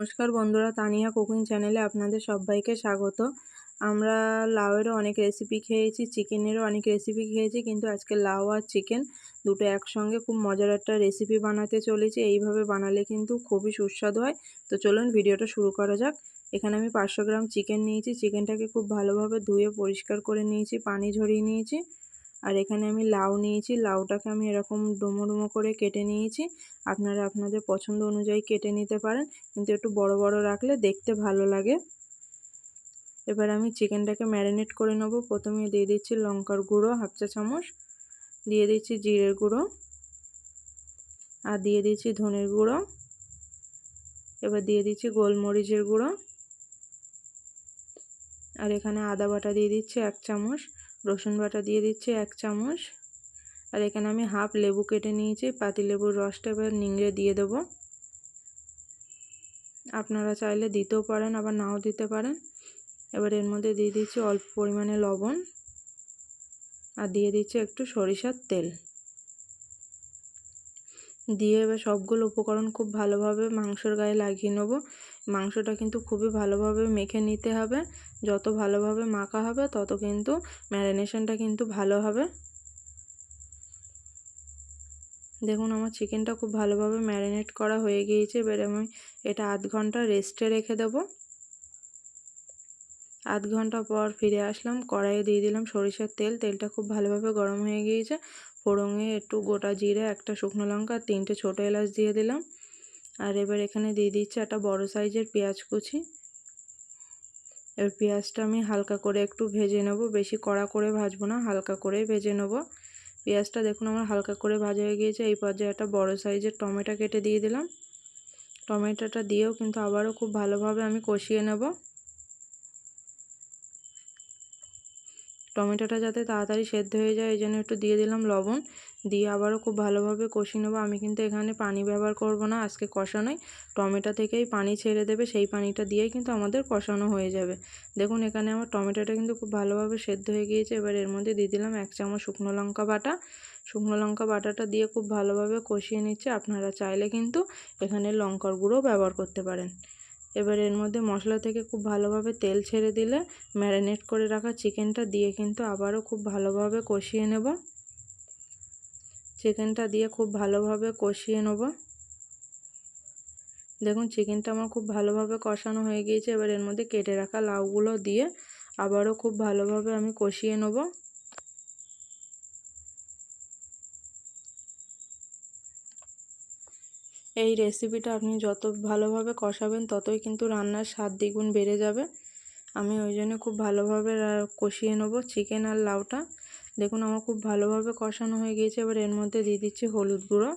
নমস্কার বন্ধুরা, তানিয়া কুকিং চ্যানেলে আপনাদের সবাইকে স্বাগত। আমরা লাউয়েরও অনেক রেসিপি খেয়েছি, চিকেনেরও অনেক রেসিপি খেয়েছি, কিন্তু আজকে লাউ আর চিকেন দুটো একসঙ্গে খুব মজার একটা রেসিপি বানাতে চলেছি। এইভাবে বানালে কিন্তু খুবই সুস্বাদু হয়। তো চলুন ভিডিওটা শুরু করা যাক। এখানে আমি পাঁচশো গ্রাম চিকেন নিয়েছি। চিকেনটাকে খুব ভালোভাবে ধুয়ে পরিষ্কার করে নিয়েছি, পানি ঝরিয়ে নিয়েছি। আর এখানে আমি লাউ নিয়েছি, লাউটাকে আমি এরকম ডুমো ডুমো করে কেটে নিয়েছি। আপনারা আপনাদের পছন্দ অনুযায়ী কেটে নিতে পারেন, কিন্তু একটু বড় বড় রাখলে দেখতে ভালো লাগে। এবার আমি চিকেনটাকে ম্যারিনেট করে নেব। প্রথমে দিয়ে দিচ্ছি লঙ্কার গুঁড়ো, হাফ চা চামচ। দিয়ে দিচ্ছি জিরের গুঁড়ো। আর দিয়ে দিচ্ছি ধনের গুঁড়ো। এবার দিয়ে দিচ্ছি গোলমরিচের গুঁড়ো। আর এখানে আদা বাটা দিয়ে দিচ্ছি এক চামচ। রসুন বাটা দিয়ে দিচ্ছি এক চামচ। আর এখানে আমি হাফ লেবু কেটে নিয়েছি, পাতি লেবুর রসটা এবার নিংড়ে দিয়ে দেবো। আপনারা চাইলে দিতেও পারেন, আবার নাও দিতে পারেন। এবার এর মধ্যে দিয়ে দিচ্ছি অল্প পরিমাণে লবণ। আর দিয়ে দিচ্ছি একটু সরিষার তেল। দিয়ে এবার সবগুলো উপকরণ খুব ভালোভাবে মাংসর গায়ে লাগিয়ে নেব। মাংসটা কিন্তু খুবই ভালোভাবে মেখে নিতে হবে। যত ভালোভাবে মাখা হবে, তত কিন্তু ম্যারিনেশনটা কিন্তু ভালো হবে। দেখুন, আমার চিকেনটা খুব ভালোভাবে ম্যারিনেট করা হয়ে গিয়েছে। এবার আমি এটা আধ ঘণ্টা রেস্টে রেখে দেব। আধ ঘণ্টা পর ফিরে আসলাম, কড়াইয়ে দিয়ে দিলাম সরিষার তেল। তেলটা খুব ভালোভাবে গরম হয়ে গিয়েছে। ফোড়ঙে একটু গোটা জিরে, একটা শুকনো লঙ্কা, তিনটে ছোটো এলাচ দিয়ে দিলাম। আর এবার এখানে দিয়ে দিচ্ছি একটা বড় সাইজের পেঁয়াজ কুচি। এবার পেঁয়াজটা আমি হালকা করে একটু ভেজে নেব। বেশি কড়া করে ভাজবো না, হালকা করে ভেজে নেব। পেঁয়াজটা দেখুন আমার হালকা করে ভাজা হয়ে গিয়েছে। এই পর্যায়ে একটা বড় সাইজের টমেটো কেটে দিয়ে দিলাম। টমেটোটা দিয়েও কিন্তু আবারও খুব ভালোভাবে আমি কষিয়ে নেব। টমেটোটা যাতে তাড়াতাড়ি সেদ্ধ হয়ে যায় এই জন্য একটু দিয়ে দিলাম লবণ। দিয়ে আবারও খুব ভালোভাবে কষিয়ে নেব। আমি কিন্তু এখানে পানি ব্যবহার করব না, আজকে কষানোই। টমেটো থেকেই পানি ছেড়ে দেবে, সেই পানিটা দিয়েই কিন্তু আমাদের কষানো হয়ে যাবে। দেখুন, এখানে আমার টমেটোটা কিন্তু খুব ভালোভাবে সেদ্ধ হয়ে গিয়েছে। এবার এর মধ্যে দিয়ে দিলাম এক চামচ শুকনো লঙ্কা বাটা। শুকনো লঙ্কা বাটাটা দিয়ে খুব ভালোভাবে কষিয়ে নিচ্ছে। আপনারা চাইলে কিন্তু এখানে লঙ্কার গুঁড়ো ব্যবহার করতে পারেন। এবার এর মধ্যে মশলা থেকে খুব ভালোভাবে তেল ছেড়ে দিলে ম্যারিনেট করে রাখা চিকেনটা দিয়ে কিন্তু আবারও খুব ভালোভাবে কষিয়ে নেব। চিকেনটা দিয়ে খুব ভালোভাবে কষিয়ে নেব। দেখুন, চিকেনটা আমার খুব ভালোভাবে কষানো হয়ে গিয়েছে। এবার এর মধ্যে কেটে রাখা লাউগুলো দিয়ে আবারও খুব ভালোভাবে আমি কষিয়ে নেব। এই রেসিপিটা আপনি যত ভালোভাবে কষাবেন, ততই কিন্তু রান্নার স্বাদ দ্বিগুণ বেড়ে যাবে। আমি ওই জন্য খুব ভালোভাবে কষিয়ে নেব চিকেন আর লাউটা। দেখুন, আমার খুব ভালোভাবে কষানো হয়ে গিয়েছে। এবার এর মধ্যে দিয়ে দিচ্ছি হলুদ গুঁড়ো।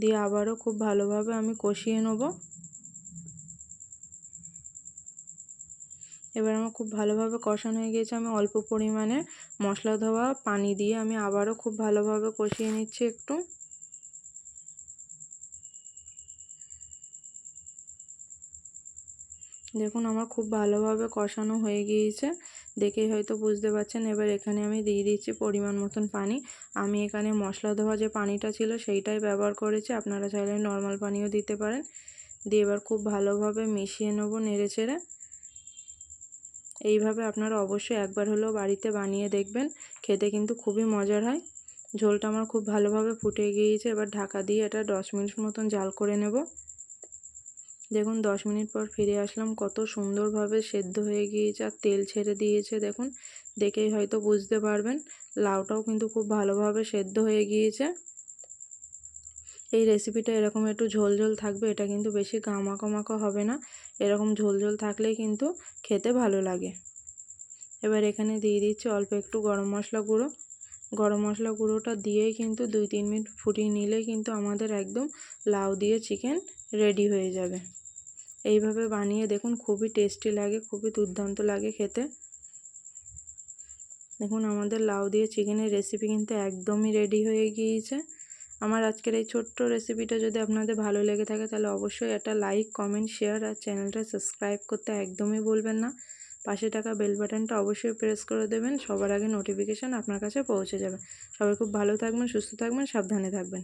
দিয়ে আবারও খুব ভালোভাবে আমি কষিয়ে নেব। এবার আমার খুব ভালোভাবে কষানো হয়ে গিয়েছে। আমি অল্প পরিমাণে মশলা ধোয়া পানি দিয়ে আমি আবারও খুব ভালোভাবে কষিয়ে নিচ্ছি একটু। দেখুন, আমার খুব ভালোভাবে কষানো হয়ে গিয়েছে। দেখেই হয়তো বুঝতে পারছেন। এবার এখানে আমি দিয়ে দিচ্ছি পরিমাণ মতন পানি। আমি এখানে মশলা ধোয়া যে পানিটা ছিল, সেইটাই ব্যবহার করেছি। আপনারা চাইলে নর্মাল পানিও দিতে পারেন। দিয়ে এবার খুব ভালোভাবে মিশিয়ে নেব নেড়ে চেড়ে। এইভাবে আপনারা অবশ্যই একবার হলেও বাড়িতে বানিয়ে দেখবেন। খেতে কিন্তু খুবই মজার হয়। ঝোলটা আমার খুব ভালোভাবে ফুটে গিয়েছে। এবার ঢাকা দিয়ে এটা দশ মিনিট মতন জাল করে নেব। দেখুন, দশ মিনিট পর ফিরে আসলাম। কত সুন্দরভাবে সেদ্ধ হয়ে গিয়েছে আর তেল ছেড়ে দিয়েছে, দেখুন। দেখেই হয়তো বুঝতে পারবেন, লাউটাও কিন্তু খুব ভালোভাবে সেদ্ধ হয়ে গিয়েছে। এই রেসিপিটা এরকম একটু ঝোল ঝোল থাকবে, এটা কিন্তু বেশি গামাকা হবে না। এরকম ঝোল ঝোল থাকলেই কিন্তু খেতে ভালো লাগে। এবার এখানে দিয়ে দিচ্ছি অল্প একটু গরম মশলা গুঁড়ো। গরম মশলা গুঁড়োটা দিয়েই কিন্তু দুই তিন মিনিট ফুটিয়ে নিলেই কিন্তু আমাদের একদম লাউ দিয়ে চিকেন রেডি হয়ে যাবে। এইভাবে বানিয়ে দেখুন, খুবই টেস্টি লাগে, খুবই দুর্দান্ত লাগে খেতে। দেখুন, আমাদের লাউ দিয়ে চিকেনের রেসিপি কিন্তু একদমই রেডি হয়ে গিয়েছে। আমার আজকের এই ছোট্ট রেসিপিটা যদি আপনাদের ভালো লেগে থাকে, তাহলে অবশ্যই একটা লাইক কমেন্ট শেয়ার আর চ্যানেলটা সাবস্ক্রাইব করতে একদমই বলবেন না। পাশে টাকা বেল বাটনটা অবশ্যই প্রেস করে দেবেন, সবার আগে নোটিফিকেশান আপনার কাছে পৌঁছে যাবে। সবাই খুব ভালো থাকবেন, সুস্থ থাকবেন, সাবধানে থাকবেন।